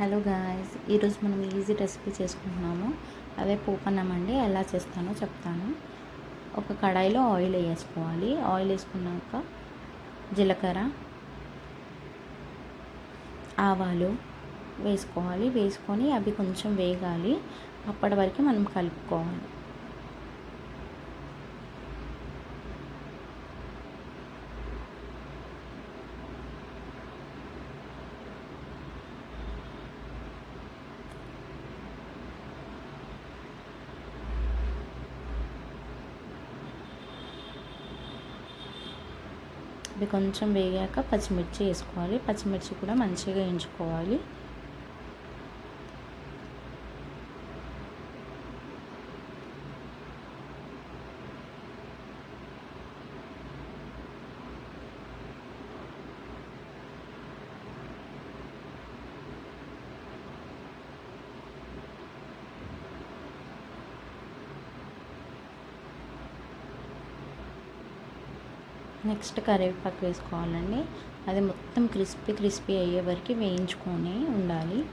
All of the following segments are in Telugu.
హలో గాయస్ ఈరోజు మనం ఈజీ రెసిపీ చేసుకుంటున్నాము. అదే పోపన్నం అండి ఎలా చేస్తానో చెప్తాను. ఒక కడాయిలో ఆయిల్ వేసుకోవాలి. ఆయిల్ వేసుకున్నాక జీలకర్ర ఆవాలు వేసుకోవాలి. వేసుకొని అవి కొంచెం వేగాలి. అప్పటి వరకు మనం కలుపుకోవాలి. అవి కొంచెం వేగాక పచ్చిమిర్చి వేసుకోవాలి. పచ్చిమిర్చి కూడా మంచిగా వేయించుకోవాలి. నెక్స్ట్ కరివేపాకు వేసుకోవాలండి. అది మొత్తం క్రిస్పీ క్రిస్పీ అయ్యే వరకు వేయించుకొని ఉండాలి.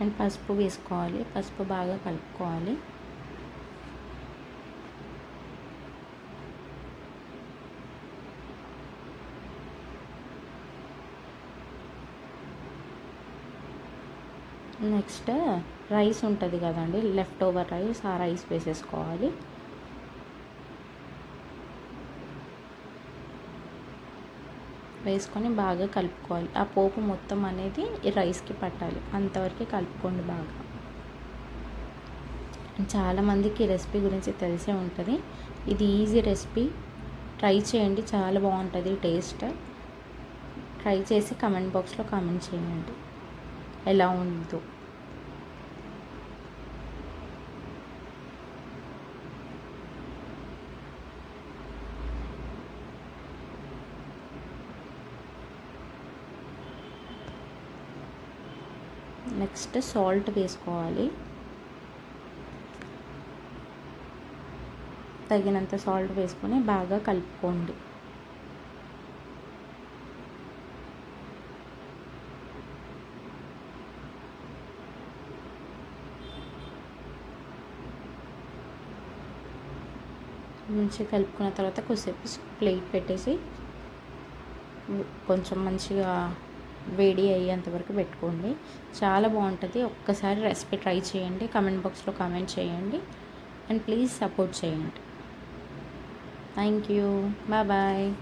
అండ్ పసుపు వేసుకోవాలి. పసుపు బాగా కలుపుకోవాలి. నెక్స్ట్ రైస్ ఉంటుంది కదండి. లెఫ్ట్ ఓవర్ రైస్ ఆ రైస్ వేసేసుకోవాలి. వేసుకొని బాగా కలుపుకోవాలి. ఆ పోపు మొత్తం అనేది రైస్కి పట్టాలి. అంతవరకు కలుపుకోండి బాగా. చాలామందికి ఈ రెసిపీ గురించి తెలిసే ఉంటుంది. ఇది ఈజీ రెసిపీ. ట్రై చేయండి. చాలా బాగుంటుంది టేస్ట్. ట్రై చేసి కమెంట్ బాక్స్లో కామెంట్ చేయండి. ఎలా ఉందో. నెక్స్ట్ సాల్ట్ వేసుకోవాలి. తగినంత సాల్ట్ వేసుకొని బాగా కలుపుకోండి. మంచిగా కలుపుకున్న తర్వాత కొద్దిసేపు ప్లేట్ పెట్టేసి కొంచెం మంచిగా వేడి అయ్యేంతవరకు పెట్టుకోండి. చాలా బాగుంటుంది. ఒక్కసారి రెసిపీ ట్రై చేయండి. కమెంట్ బాక్స్లో కామెంట్ చేయండి. అండ్ ప్లీజ్ సపోర్ట్ చేయండి. Thank you bye bye.